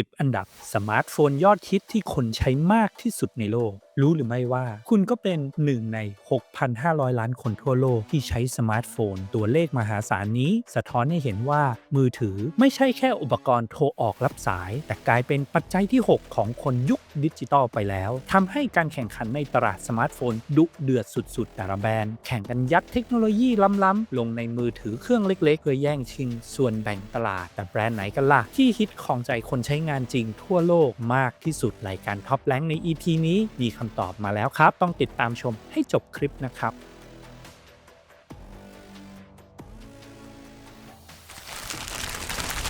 10 อันดับสมาร์ทโฟนยอดฮิตที่คนใช้มากที่สุดในโลกรู้หรือไม่ว่าคุณก็เป็นหนึ่งใน 6,500 ล้านคนทั่วโลกที่ใช้สมาร์ทโฟน ตัวเลขมหาศาลนี้ สะท้อนให้เห็นว่ามือถือไม่ใช่แค่อุปกรณ์โทรออกรับสาย แต่กลายเป็นปัจจัยที่ 6 ของคนยุคดิจิตอลไปแล้วทำให้การแข่งขันในตลาดสมาร์ทโฟน ดุเดือดสุดๆ แต่ละแบรนด์ แข่งกันยัดเทคโนโลยีล้ำๆ ลงในมือถือเครื่องเล็กๆ เพื่อแย่งชิง ส่วนแบ่งตลาด แต่แบรนด์ไหนกันล่ะที่ฮิตของใจคนใช้งานจริงทั่วโลกมากที่สุดรายการท็อปแลงใน EP นี้มีคำตอบมาแล้วครับ ต้องติดตามชมให้จบคลิปนะครับ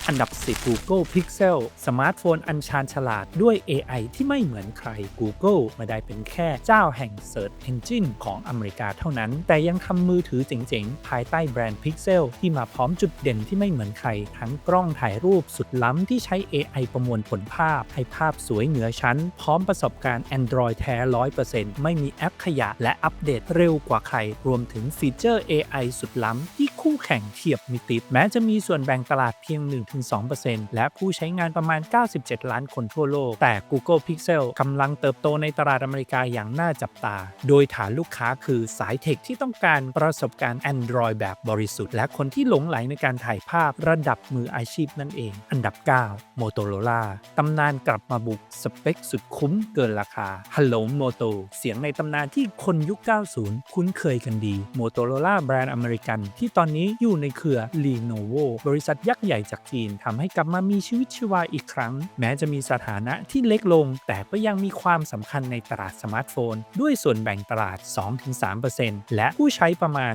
อันดับ 10 Google Pixel สมาร์ทโฟนอันชาญฉลาดด้วย AI ที่ไม่เหมือนใคร Google ไม่ได้เป็นแค่เจ้าแห่ง Search Engine ของอเมริกาเท่านั้น แต่ยังทำมือถือเจ๋งๆ ภายใต้แบรนด์ Pixel ที่มาพร้อมจุดเด่นที่ไม่เหมือนใคร ทั้งกล้องถ่ายรูปสุดล้ำที่ใช้ AI ประมวลผลภาพ ให้ภาพสวยเหนือชั้น พร้อมประสบการณ์ Android แท้ 100%ไม่มีแอปขยะและอัปเดตเร็วกว่าใคร รวมถึงฟีเจอร์ AI สุดล้ำที่ คู่แข่งเทียบมิติดแม้จะมีส่วนแบ่งตลาดเพียง 1-2%และผู้ใช้งานประมาณ 97 ล้านคนทั่วโลก แต่ Google Pixel กำลังเติบโตในตลาดอเมริกาอย่างน่าจับตา โดยฐานลูกค้าคือสายเทคที่ต้องการประสบการณ์ Android แบบบริสุทธิ์ และคนที่หลงไหลในการถ่ายภาพระดับมืออาชีพนั่นเอง อันดับ 9 Motorola ตำนานกลับมาบุกสเปคสุดคุ้มเกินราคา Hello Moto เสียงในตำนานที่คนยุค 90 คุ้นเคยกันดี Motorola แบรนด์อเมริกันที่ตอนนี้อยู่ในเครือ Lenovo บริษัทยักษ์ใหญ่จากจีนทำให้กลับมามีชีวิตชีวาอีกครั้ง แม้จะมีสถานะที่เล็กลง แต่ก็ยังมีความสำคัญในตลาดสมาร์ทโฟน ด้วยส่วนแบ่งตลาด 2-3%และผู้ใช้ประมาณ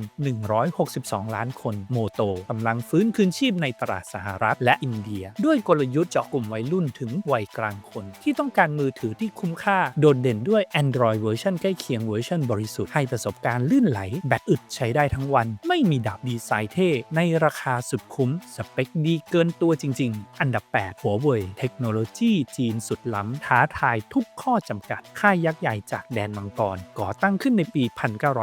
162 ล้านคนโมโตกำลังฟื้นคืนชีพในตลาดสหรัฐและอินเดีย ด้วยกลยุทธ์เจาะกลุ่มวัยรุ่นถึงวัยกลางคน ที่ต้องการมือถือที่คุ้มค่า โดดเด่นด้วย Android เวอร์ชันใกล้เคียงเวอร์ชันบริสุทธิ์ให้ประสบการณ์ลื่นไหล แบตอึดใช้ได้ทั้งวัน ไม่มีดับดีไซน์เท่ในราคาสุดคุ้ม สเปคดีเกินตัวจริง ๆ อันดับ 8 หัวเว่ยเทคโนโลยีจีนสุดล้ำ ท้าทายทุกข้อจำกัด ค่ายยักษ์ใหญ่จากแดนมังกร ก่อตั้งขึ้นในปี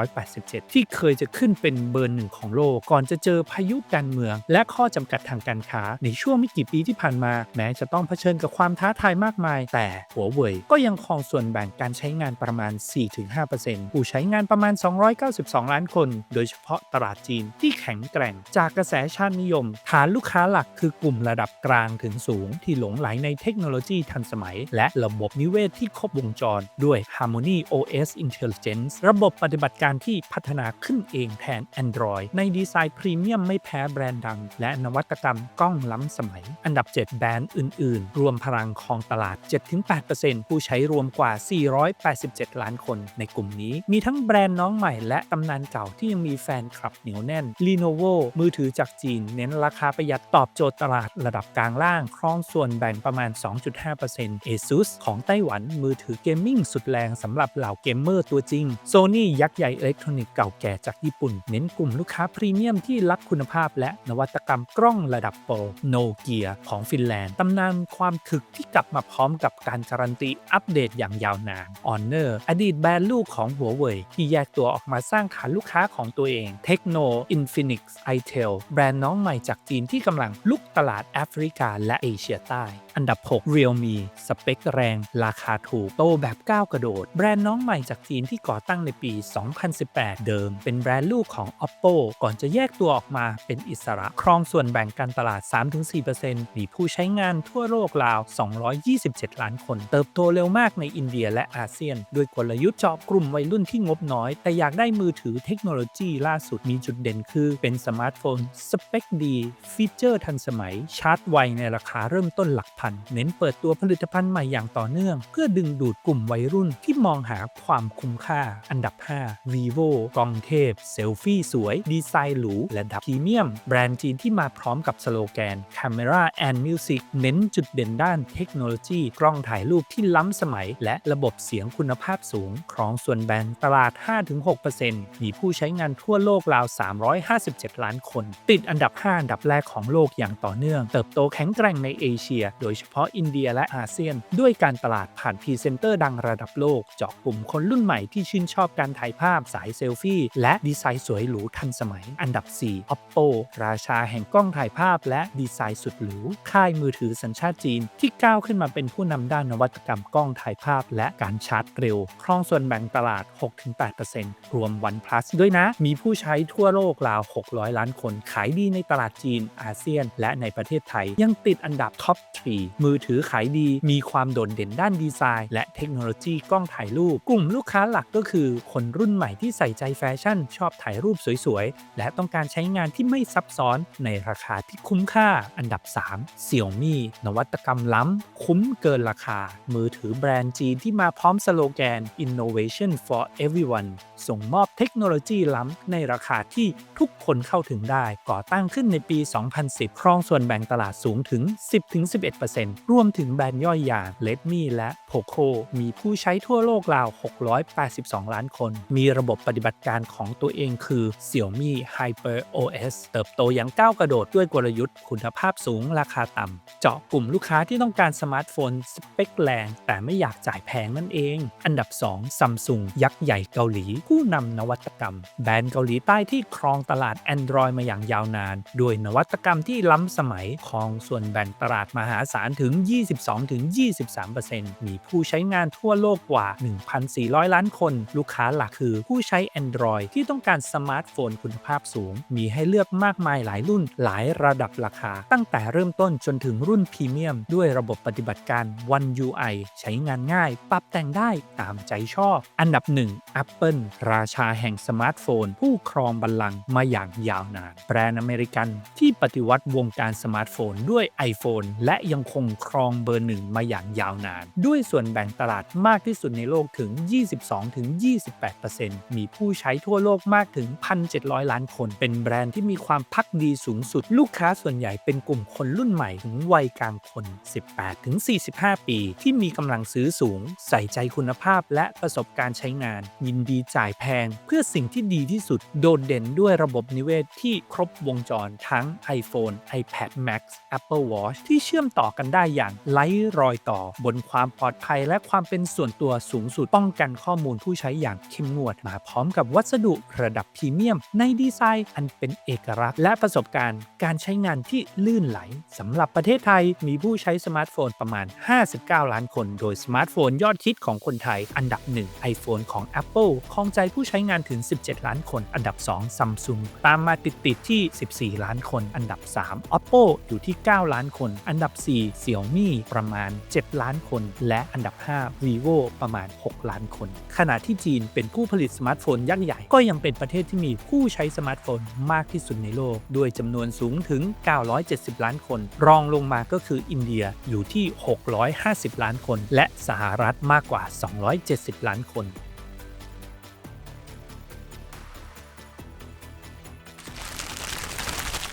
1987 ที่เคยจะขึ้นเป็นเบอร์หนึ่งของโลก ก่อนจะเจอพายุการเมือง และข้อจำกัดทางการค้า ในช่วงไม่กี่ปีที่ผ่านมา แม้จะต้องเผชิญกับความท้าทายมากมาย แต่หัวเว่ยก็ยังครองส่วนแบ่งการใช้งานประมาณ 4-5%ผู้ใช้งานประมาณ 292 ล้านคน โดยเฉพาะตลาดจีนที่แข็งแกร่ง จากกระแสชาตินิยม ฐานลูกค้าหลักคือกลุ่มระดับกลางถึงสูง ที่หลงไหลในเทคโนโลยีทันสมัย และระบบนิเวศที่ครบวงจรด้วย Harmony OS Intelligence ระบบปฏิบัติการที่พัฒนาขึ้นเองแทน Android ในดีไซน์พรีเมียมไม่แพ้แบรนด์ดัง และนวัตกรรมกล้องล้ำสมัย อันดับ 7 แบรนด์อื่น ๆ รวมพลังของตลาด 7-8%ผู้ใช้รวมกว่า 487 ล้านคนในกลุ่มนี้ มีทั้งแบรนด์น้องใหม่และตำนานเก่าที่ยังมีแฟนคลับเหนียวแน่น Lenovo มือถือจากจีน เน้นราคาประหยัดตอบโจทย์ตลาดระดับกลางล่าง ครองส่วนแบ่งประมาณ 2.5% ASUS ของไต้หวันมือถือเกมมิ่งสุดแรงสำหรับเหล่าเกมเมอร์ตัวจริง Sony ยักษ์ใหญ่อิเล็กทรอนิกส์เก่าแก่จากญี่ปุ่น เน้นกลุ่มลูกค้าพรีเมียมที่รักคุณภาพ และนวัตกรรมกล้องระดับโปรโนเกียของฟินแลนด์ตำนานความถึกที่กลับมาพร้อมกับการการันตีอัปเดตอย่างยาวนาน Honor อดีตแบรนด์ลูกของหัวเว่ยที่แยกตัวออกมาสร้างฐานลูกค้าของตัวเอง Techno Infinix iTel แบรนด์น้องใหม่จากจีนที่กำลังลุกตลาดแอฟริกาและเอเชียใต้ อันดับ 6 Realme สเปคแรง ราคาถูก โตแบบก้าวกระโดด แบรนด์น้องใหม่จากจีนที่ก่อตั้งในปี 2018 เดิม เป็นแบรนด์ลูกของ Oppo ก่อนจะแยกตัวออกมาเป็นอิสระครองส่วนแบ่งการตลาด 3-4%มีผู้ใช้งานทั่วโลกราว 227 ล้านคน เติบโตเร็วมากในอินเดียและอาเซียน ด้วยกลยุทธ์เจาะกลุ่มวัยรุ่นที่งบน้อย แต่อยากได้มือถือเทคโนโลยีล่าสุดมีจุดเด่นคือเป็นสมาร์ทโฟนสเปคดี ฟีเจอร์ทันสมัย ชาร์จไวในราคาเริ่มต้นหลักพัน เน้นเปิดตัวผลิตภัณฑ์ใหม่อย่างต่อเนื่อง เพื่อดึงดูดกลุ่มวัยรุ่นที่มองหาความคุ้มค่า อันดับ 5 vivo กล้องเทพ เซลฟี่สวย ดีไซน์หรู และดับพรีเมียม แบรนด์จีนที่มาพร้อมกับสโลแกน Camera and Music เน้นจุดเด่นด้านเทคโนโลยี กล้องถ่ายรูปที่ล้ำสมัย และระบบเสียงคุณภาพสูง ครองส่วนแบ่งตลาด 5-6%มีผู้ใช้งานทั่วโลกราว 357 17 ล้านคน ติดอันดับ 5 อันดับแรกของโลกอย่างต่อเนื่อง เติบโตแข็งแกร่งในเอเชีย โดยเฉพาะอินเดียและอาเซียน ด้วยการตลาดผ่านพรีเซนเตอร์ดังระดับโลกเจาะกลุ่มคนรุ่นใหม่ที่ชื่นชอบการถ่ายภาพสายเซลฟี่ และดีไซน์สวยหรูทันสมัย อันดับ 4 Oppo ราชาแห่งกล้องถ่ายภาพ และดีไซน์สุดหรูค่ายมือถือสัญชาติจีน ที่ก้าวขึ้นมาเป็นผู้นำด้านนวัตกรรมกล้องถ่ายภาพ และการชาร์จเร็ว ครองส่วนแบ่งตลาด 6-8%รวม OnePlus ด้วยนะ มีผู้ใช้ทั่วโลกราว600 ล้านคน ขายดีในตลาดจีน อาเซียน และในประเทศไทย ยังติดอันดับท็อป3มือถือขายดี มีความโดดเด่นด้านดีไซน์ และเทคโนโลยีกล้องถ่ายรูป กลุ่มลูกค้าหลักก็คือ คนรุ่นใหม่ที่ใส่ใจแฟชั่น ชอบถ่ายรูปสวยๆ และต้องการใช้งานที่ไม่ซับซ้อนในราคาที่คุ้มค่า อันดับ3 Xiaomi นวัตกรรมล้ำ คุ้มเกินราคา มือถือแบรนด์จีนที่มาพร้อมสโลแกน Innovation for Everyone ส่งมอบเทคโนโลยีล้ำในราคาที่ทุกคคนเข้าถึงได้ ก่อตั้งขึ้นในปี 2010 ครองส่วนแบ่งตลาดสูงถึง 10-11%รวมถึงแบรนด์ย่อยอย่าง Redmi และ Poco มีผู้ใช้ทั่วโลกราว 682 ล้านคน มีระบบปฏิบัติการของตัวเองคือ Xiaomi Hyper OS เติบโตอย่างก้าวกระโดดด้วยกลยุทธ์คุณภาพสูงราคาต่ำ เจาะกลุ่มลูกค้าที่ต้องการสมาร์ทโฟนสเปคแรง แต่ไม่อยากจ่ายแพงนั่นเอง อันดับ 2 Samsung ยักษ์ใหญ่เกาหลี ผู้นำนวัตกรรม แบรนด์เกาหลีใต้ที่ครองตลาด Android มาอย่างยาวนาน ด้วยนวัตกรรมที่ล้ำสมัยครองส่วนแบ่งตลาดมหาศาลถึง 22-23%มีผู้ใช้งานทั่วโลกกว่า 1,400 ล้านคน ลูกค้าหลักคือผู้ใช้ Android ที่ต้องการสมาร์ทโฟนคุณภาพสูง มีให้เลือกมากมายหลายรุ่นหลายระดับราคา ตั้งแต่เริ่มต้นจนถึงรุ่นพรีเมียม ด้วยระบบปฏิบัติการ One UI ใช้งานง่าย ปรับแต่งได้ตามใจชอบ อันดับ 1 Apple ราชาแห่งสมาร์ทโฟน ผู้ครองบัลลังก์มาอย่างยาวนาน แบรนด์อเมริกันที่ปฏิวัติวงการสมาร์ทโฟนด้วย iPhone และยังคงครองเบอร์หนึ่งมาอย่างยาวนาน ด้วยส่วนแบ่งตลาดมากที่สุดในโลกถึง 22-28%มีผู้ใช้ทั่วโลกมากถึง 1,700 ล้านคน เป็นแบรนด์ที่มีความพักดีสูงสุด ลูกค้าส่วนใหญ่เป็นกลุ่มคนรุ่นใหม่ถึงวัยกลางคน 18-45 ปี ที่มีกำลังซื้อสูง ใส่ใจคุณภาพและประสบการณ์ใช้งาน ยินดีจ่ายแพง เพื่อสิ่งที่ดีที่สุดโดดเด่นด้วยระบบนิเวศที่ครบวงจรทั้ง iPhone, iPad Max, Apple Watch ที่เชื่อมต่อกันได้อย่างไร้รอยต่อบนความปลอดภัยและความเป็นส่วนตัวสูงสุดป้องกันข้อมูลผู้ใช้อย่างเข้มงวดมาพร้อมกับวัสดุระดับพรีเมียม ในดีไซน์อันเป็นเอกลักษณ์และประสบการณ์การใช้งานที่ลื่นไหลสำหรับประเทศไทยมีผู้ใช้สมาร์ทโฟนประมาณ 59 ล้านคน โดยสมาร์ทโฟนยอดฮิตของคนไทย อันดับ 1 iPhone ของ Apple ครองใจผู้ใช้งานถึง 17 ล้านคน อันดับ 2 Samsung ตามมาติดๆที่ 14 ล้านคน อันดับ 3 Oppo อยู่ที่ 9 ล้านคน อันดับ 4 Xiaomi ประมาณ 7 ล้านคน และอันดับ 5 vivo ประมาณ 6 ล้านคน ขณะที่จีนเป็นผู้ผลิตสมาร์ทโฟนยักษ์ใหญ่ ก็ยังเป็นประเทศที่มีผู้ใช้สมาร์ทโฟนมากที่สุดในโลก ด้วยจำนวนสูงถึง 970 ล้านคน รองลงมาก็คืออินเดียอยู่ที่ 650 ล้านคน และสหรัฐมากกว่า 270 ล้านคน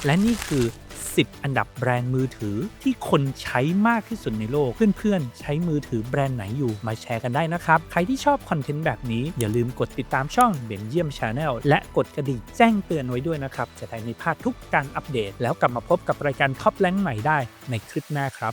และนี่คือ 10 อันดับแบรนด์มือถือที่คนใช้มากที่สุดในโลก เพื่อนๆ ใช้มือถือแบรนด์ไหนอยู่มาแชร์กันได้นะครับ ใครที่ชอบคอนเทนต์แบบนี้อย่าลืมกดติดตามช่องเบนเยี่ยมชาแนลและกดกระดิ่งแจ้งเตือนไว้ด้วยนะครับ จะได้ไม่พลาดทุกการอัปเดต แล้วกลับมาพบกับรายการท็อปแลงใหม่ได้ในคลิปหน้าครับ